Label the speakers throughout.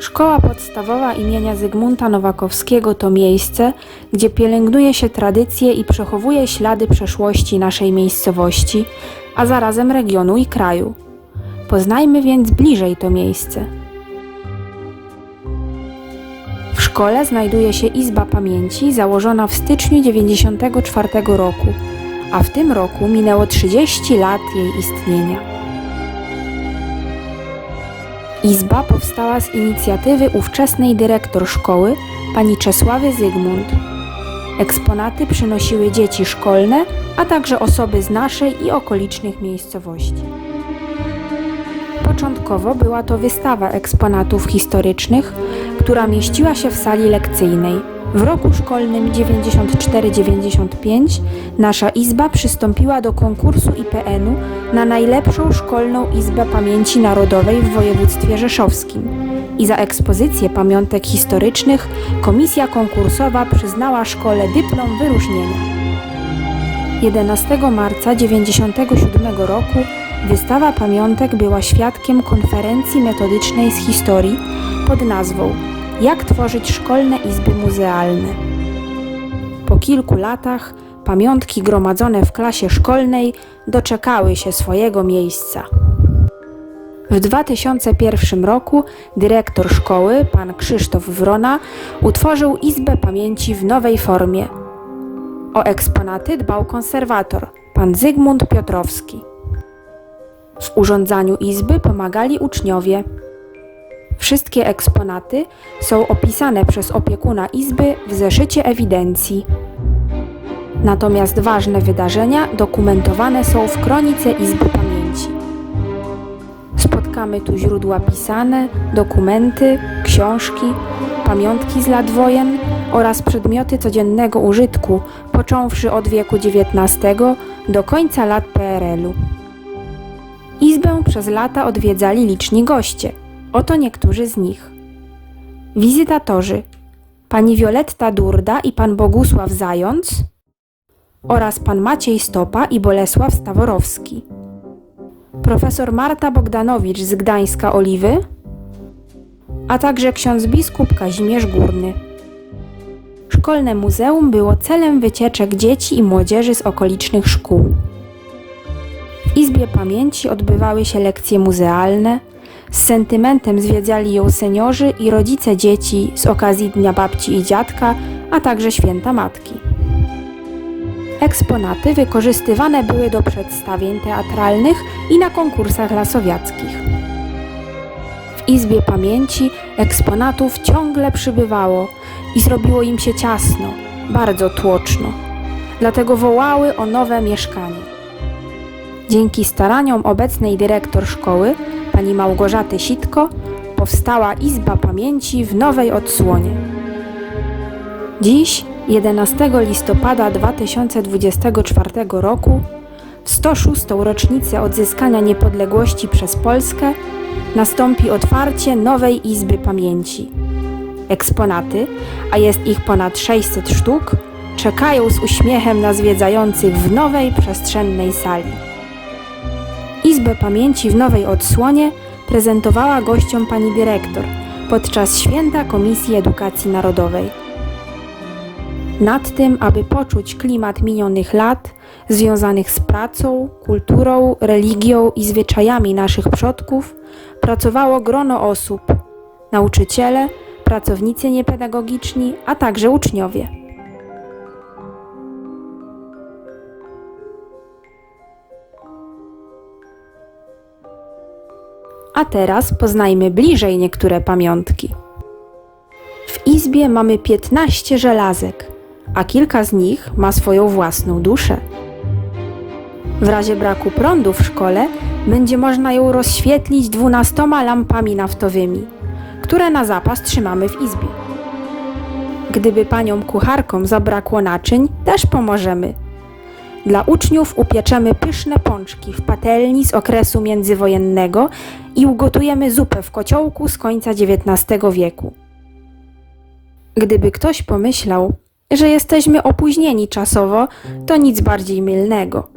Speaker 1: Szkoła podstawowa imienia Zygmunta Nowakowskiego to miejsce, gdzie pielęgnuje się tradycje i przechowuje ślady przeszłości naszej miejscowości, a zarazem regionu i kraju. Poznajmy więc bliżej to miejsce. Szkole znajduje się Izba Pamięci założona w styczniu 1994 roku, a w tym roku minęło 30 lat jej istnienia. Izba powstała z inicjatywy ówczesnej dyrektor szkoły, pani Czesławy Zygmunt. Eksponaty przynosiły dzieci szkolne, a także osoby z naszej i okolicznych miejscowości. Początkowo była to wystawa eksponatów historycznych, która mieściła się w sali lekcyjnej. W roku szkolnym 94-95 nasza izba przystąpiła do konkursu IPN-u na najlepszą szkolną izbę pamięci narodowej w województwie rzeszowskim. I za ekspozycję pamiątek historycznych komisja konkursowa przyznała szkole dyplom wyróżnienia. 11 marca 1997 roku wystawa pamiątek była świadkiem konferencji metodycznej z historii pod nazwą Jak tworzyć szkolne izby muzealne. Po kilku latach pamiątki gromadzone w klasie szkolnej doczekały się swojego miejsca. W 2001 roku dyrektor szkoły, pan Krzysztof Wrona, utworzył Izbę Pamięci w nowej formie. O eksponaty dbał konserwator, pan Zygmunt Piotrowski. W urządzaniu izby pomagali uczniowie. Wszystkie eksponaty są opisane przez opiekuna izby w zeszycie ewidencji. Natomiast ważne wydarzenia dokumentowane są w kronice Izby Pamięci. Spotkamy tu źródła pisane, dokumenty, książki, pamiątki z lat wojen oraz przedmioty codziennego użytku, począwszy od wieku XIX do końca lat PRL-u. Izbę przez lata odwiedzali liczni goście. Oto niektórzy z nich. Wizytatorzy: pani Wioletta Durda i pan Bogusław Zając oraz pan Maciej Stopa i Bolesław Staworowski. Profesor Marta Bogdanowicz z Gdańska Oliwy, a także ksiądz biskup Kazimierz Górny. Szkolne muzeum było celem wycieczek dzieci i młodzieży z okolicznych szkół. W Izbie Pamięci odbywały się lekcje muzealne. Z sentymentem zwiedzali ją seniorzy i rodzice dzieci z okazji Dnia Babci i Dziadka, a także Święta Matki. Eksponaty wykorzystywane były do przedstawień teatralnych i na konkursach lasowiackich. W Izbie Pamięci eksponatów ciągle przybywało i zrobiło im się ciasno, bardzo tłoczno. Dlatego wołały o nowe mieszkanie. Dzięki staraniom obecnej dyrektor szkoły, pani Małgorzaty Sitko, powstała Izba Pamięci w nowej odsłonie. Dziś, 11 listopada 2024 roku, w 106. rocznicę odzyskania niepodległości przez Polskę, nastąpi otwarcie nowej Izby Pamięci. Eksponaty, a jest ich ponad 600 sztuk, czekają z uśmiechem na zwiedzających w nowej przestrzennej sali. Izbę Pamięci w nowej odsłonie prezentowała gościom pani dyrektor podczas święta Komisji Edukacji Narodowej. Nad tym, aby poczuć klimat minionych lat, związanych z pracą, kulturą, religią i zwyczajami naszych przodków, pracowało grono osób nauczyciele, pracownicy niepedagogiczni, a także uczniowie. A teraz poznajmy bliżej niektóre pamiątki. W izbie mamy 15 żelazek, a kilka z nich ma swoją własną duszę. W razie braku prądu w szkole będzie można ją rozświetlić dwunastoma lampami naftowymi, które na zapas trzymamy w izbie. Gdyby paniom kucharkom zabrakło naczyń, też pomożemy. Dla uczniów upieczemy pyszne pączki w patelni z okresu międzywojennego i ugotujemy zupę w kociołku z końca XIX wieku. Gdyby ktoś pomyślał, Że jesteśmy opóźnieni czasowo, to nic bardziej mylnego.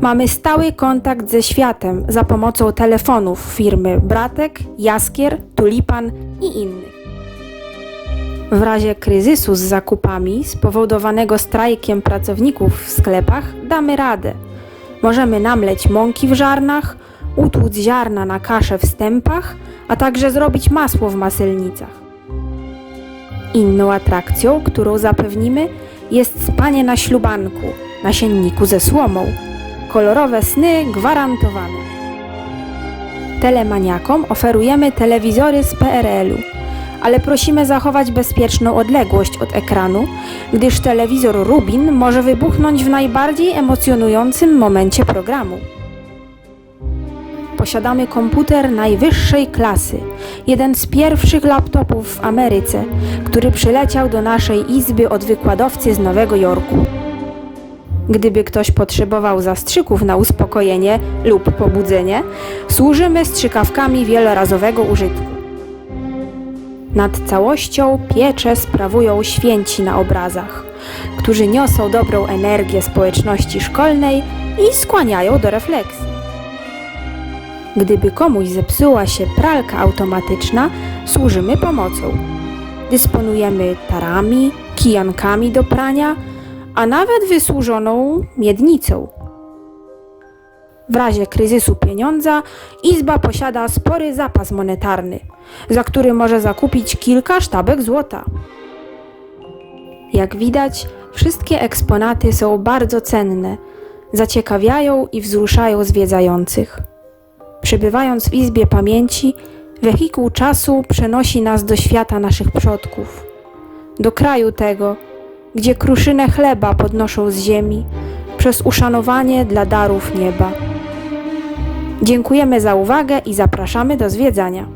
Speaker 1: Mamy stały kontakt ze światem za pomocą telefonów firmy Bratek, Jaskier, Tulipan i innych. W razie kryzysu z zakupami spowodowanego strajkiem pracowników w sklepach damy radę. Możemy namleć mąki w żarnach, utłuc ziarna na kaszę w stępach, a także zrobić masło w maselnicach. Inną atrakcją, którą zapewnimy, jest spanie na ślubanku, nasienniku ze słomą. Kolorowe sny gwarantowane. Telemaniakom oferujemy telewizory z PRL-u, ale prosimy zachować bezpieczną odległość od ekranu, gdyż telewizor Rubin może wybuchnąć w najbardziej emocjonującym momencie programu. Posiadamy komputer najwyższej klasy, jeden z pierwszych laptopów w Ameryce, który przyleciał do naszej izby od wykładowcy z Nowego Jorku. Gdyby ktoś potrzebował zastrzyków na uspokojenie lub pobudzenie, służymy strzykawkami wielorazowego użytku. Nad całością pieczę sprawują święci na obrazach, którzy niosą dobrą energię społeczności szkolnej i skłaniają do refleksji. Gdyby komuś zepsuła się pralka automatyczna, służymy pomocą. Dysponujemy tarami, kijankami do prania, a nawet wysłużoną miednicą. W razie kryzysu pieniądza Izba posiada spory zapas monetarny, za który może zakupić kilka sztabek złota. Jak widać, wszystkie eksponaty są bardzo cenne, zaciekawiają i wzruszają zwiedzających. Przebywając w Izbie Pamięci, wehikuł czasu przenosi nas do świata naszych przodków, do kraju tego, gdzie kruszynę chleba podnoszą z ziemi przez uszanowanie dla darów nieba. Dziękujemy za uwagę i zapraszamy do zwiedzania.